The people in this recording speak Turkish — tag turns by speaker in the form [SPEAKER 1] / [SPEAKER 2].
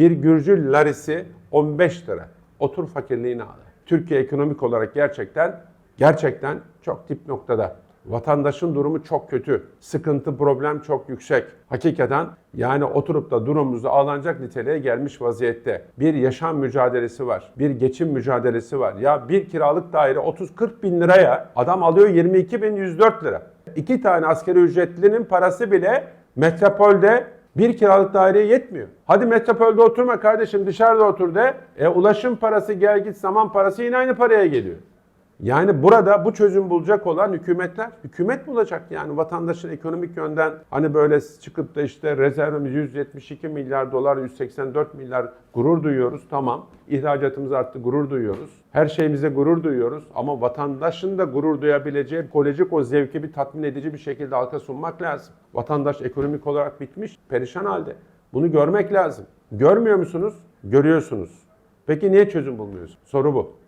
[SPEAKER 1] Bir Gürcü larisi 15 lira. Otur fakirliğini al. Türkiye ekonomik olarak gerçekten gerçekten çok dip noktada. Vatandaşın durumu çok kötü. Sıkıntı, problem çok yüksek. Hakikaten yani oturup da durumumuzu ağlanacak niteliğe gelmiş vaziyette. Bir yaşam mücadelesi var. Bir geçim mücadelesi var. Ya bir kiralık daire 30-40 bin liraya adam alıyor 22 bin 104 lira. İki tane askeri ücretlinin parası bile metropolde bir kiralık daireye yetmiyor. Hadi metropolde oturma kardeşim dışarıda otur de. E, ulaşım parası gel git zaman parası yine aynı paraya geliyor. Yani burada bu çözüm bulacak olan hükümetler, hükümet bulacak yani vatandaşın ekonomik yönden hani böyle çıkıp da işte rezervimiz 172 milyar dolar, 184 milyar gurur duyuyoruz tamam. İhracatımız arttı gurur duyuyoruz. Her şeyimize gurur duyuyoruz ama vatandaşın da gurur duyabileceği ekolojik o zevki bir tatmin edici bir şekilde halka sunmak lazım. Vatandaş ekonomik olarak bitmiş, perişan halde. Bunu görmek lazım. Görmüyor musunuz? Görüyorsunuz. Peki niye çözüm bulmuyoruz? Soru bu.